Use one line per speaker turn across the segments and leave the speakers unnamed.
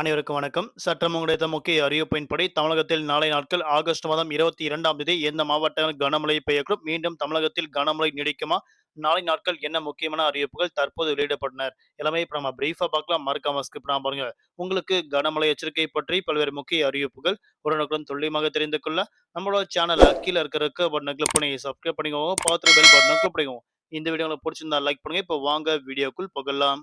அனைவருக்கும் வணக்கம். சட்டம் உங்களுடைய முக்கிய அறிவிப்பின்படி தமிழகத்தில் நாளை நாட்கள் ஆகஸ்ட் மாதம் இருபத்தி இரண்டாம் தேதி எந்த மாவட்டங்கள் கனமழை பெய்யக்கூடும்? மீண்டும் தமிழகத்தில் கனமழை நீடிக்குமா? நாளை நாட்கள் என்ன முக்கியமான அறிவிப்புகள் தற்போது வெளியிடப்பட்டனர் எல்லாமே இப்போ நம்ம பிரீஃபா பார்க்கலாம். மறக்காம ஸ்கிப் பண்ணாம பாருங்க. உங்களுக்கு கனமழை எச்சரிக்கை பற்றி பல்வேறு முக்கிய அறிவிப்புகள் உடனுக்குடன் துல்லியமாக தெரிந்து கொள்ள நம்மளோட சேனல் அக்கீழ இருக்கிற பட்டனை கிளிக் பண்ணி சப்ஸ்கிரைப் பண்ணிக்கோங்க. பார்த்து பெல் பட்டனை கிளிக் பண்ணிக்கோங்க. இந்த வீடியோ பிடிச்சிருந்தா லைக் பண்ணுங்க. இப்போ வாங்க வீடியோக்குள் புகழலாம்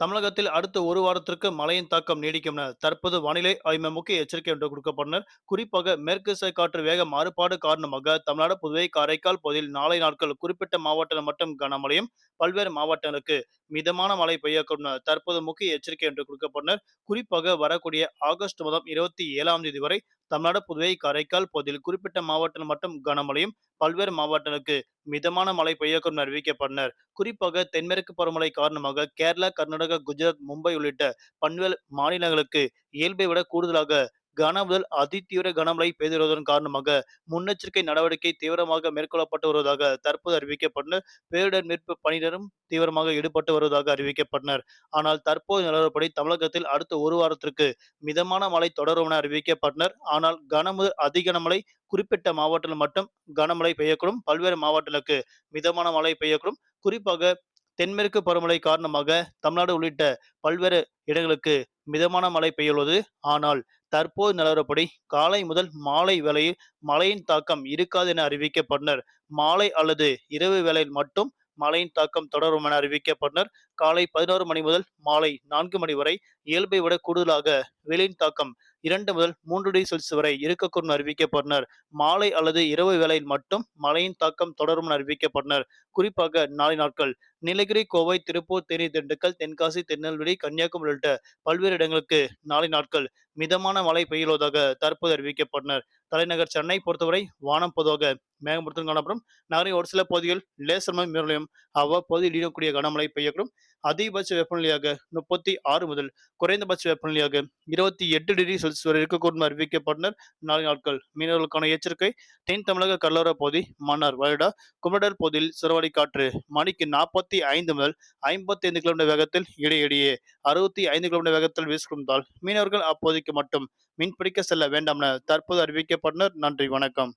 தமிழகத்தில் அடுத்த ஒரு வாரத்திற்கு மழையின் தாக்கம் நீடிக்கும் என தற்போது வானிலை ஆய்வு முக்கிய எச்சரிக்கை ஒன்று கொடுக்கப்பட்டனர் குறிப்பாக மேற்கு காற்று வேக மாறுபாடு காரணமாக தமிழ்நாடு புதுவை காரைக்கால் பகுதியில் நாளை நாட்கள் குறிப்பிட்ட மாவட்டங்கள் மட்டும் கனமழையும் பல்வேறு மாவட்டங்களுக்கு மிதமான மழை பெய்யக்கூடும் என தற்போது முக்கிய எச்சரிக்கை என்று கொடுக்கப்பட்டனர் குறிப்பாக வரக்கூடிய ஆகஸ்ட் மாதம் இருபத்தி ஏழாம் தேதி வரை தமிழ்நாடு புதுவை காரைக்கால் பகுதியில் குறிப்பிட்ட மாவட்டங்கள் மட்டும் கனமழையும் பல்வேறு மாவட்டங்களுக்கு மிதமான மழை பெய்யக்கூடும் அறிவிக்கப்பட்டனர். குறிப்பாக தென்மேற்கு பருவமழை காரணமாக கேரளா கர்நாடக கர்நாடகா குஜராத் மும்பை உள்ளிட்ட பல்வேறு மாநிலங்களுக்கு இயல்பை விட கூடுதலாக கன முதல் அதிதீவிர கனமழை பெய்து வருவதன் காரணமாக முன்னெச்சரிக்கை நடவடிக்கை தீவிரமாக மேற்கொள்ளப்பட்டு வருவதாக தற்போது அறிவிக்கப்பட்டு பேரிடர் மீட்பு பணியினரும் தீவிரமாக ஈடுபட்டு வருவதாக அறிவிக்கப்பட்டனர். ஆனால் தற்போது நிலவரப்படி தமிழகத்தில் அடுத்த ஒரு வாரத்திற்கு மிதமான மழை தொடரும் என அறிவிக்கப்பட்டனர். ஆனால் கனமுதல் அதி கனமழை குறிப்பிட்ட மாவட்டத்தில் மட்டும் கனமழை பெய்யக்கூடும். பல்வேறு மாவட்டங்களுக்கு மிதமான மழை பெய்யக்கூடும். குறிப்பாக தென்மேற்கு பருவமழை காரணமாக தமிழ்நாடு உள்ளிட்ட பல்வேறு இடங்களுக்கு மிதமான மழை பெய்யுள்ளது. ஆனால் தற்போது நிலவரப்படி காலை முதல் மாலை வேளையில் மழையின் தாக்கம் இருக்காது என அறிவிக்கப்பட்டனர். மாலை அல்லது இரவு வேளையில் மட்டும் மழையின் தாக்கம் தொடரும் என அறிவிக்கப்பட்டனர். காலை பதினோரு மணி முதல் மாலை நான்கு மணி வரை இயல்பை விட கூடுதலாக வெயிலின் தாக்கம் இரண்டு முதல் மூன்று டிகிரி செல்சியஸ் வரை இருக்கக்கூடும் அறிவிக்கப்பட்டனர். மாலை அல்லது இரவு வேளையில் மட்டும் மழையின் தாக்கம் தொடரும் என அறிவிக்கப்பட்டனர். குறிப்பாக நாளை நாட்கள் நீலகிரி கோவை திருப்பூர் தேனி திண்டுக்கல் தென்காசி திருநெல்வேலி கன்னியாகுமரி உள்ளிட்ட பல்வேறு இடங்களுக்கு நாளை நாட்கள் மிதமான மழை பெய்யுவதாக தற்போது அறிவிக்கப்பட்டனர். தலைநகர் சென்னை பொறுத்தவரை வானம் பொதுவாக மேகமூட்டத்துடன் காணப்படும். நகரின் ஒரு சில பகுதிகள் லேசர் மழை மேலும் அவ்வப்போது இடியக்கூடிய கனமழை பெய்யக்கூடும். அதிகபட்ச வெப்பநிலையாக முப்பத்தி ஆறு முதல் குறைந்தபட்ச வெப்பநிலையாக இருபத்தி எட்டு டிகிரி செல்சியஸ் வரை இருக்கக்கூடும் அறிவிக்கப்பட்டனர். நாலு நாட்கள் மீனவர்களுக்கான எச்சரிக்கை. தென் தமிழக கடலோர பகுதி மன்னார் வயடா குமடல் பகுதியில் சிறுவடி காற்று மணிக்கு நாற்பத்தி ஐந்து முதல் ஐம்பத்தி ஐந்து கிலோமீட்டர் வேகத்தில் இடையிடையே அறுபத்தி ஐந்து கிலோமீட்டர் வேகத்தில் வீசுகின்றால் மீனவர்கள் அப்போது பகுதிக்கு மட்டும் மீன்பிடிக்க செல்ல வேண்டாம் என தற்போது அறிவிக்கப்பட்டனர். நன்றி வணக்கம்.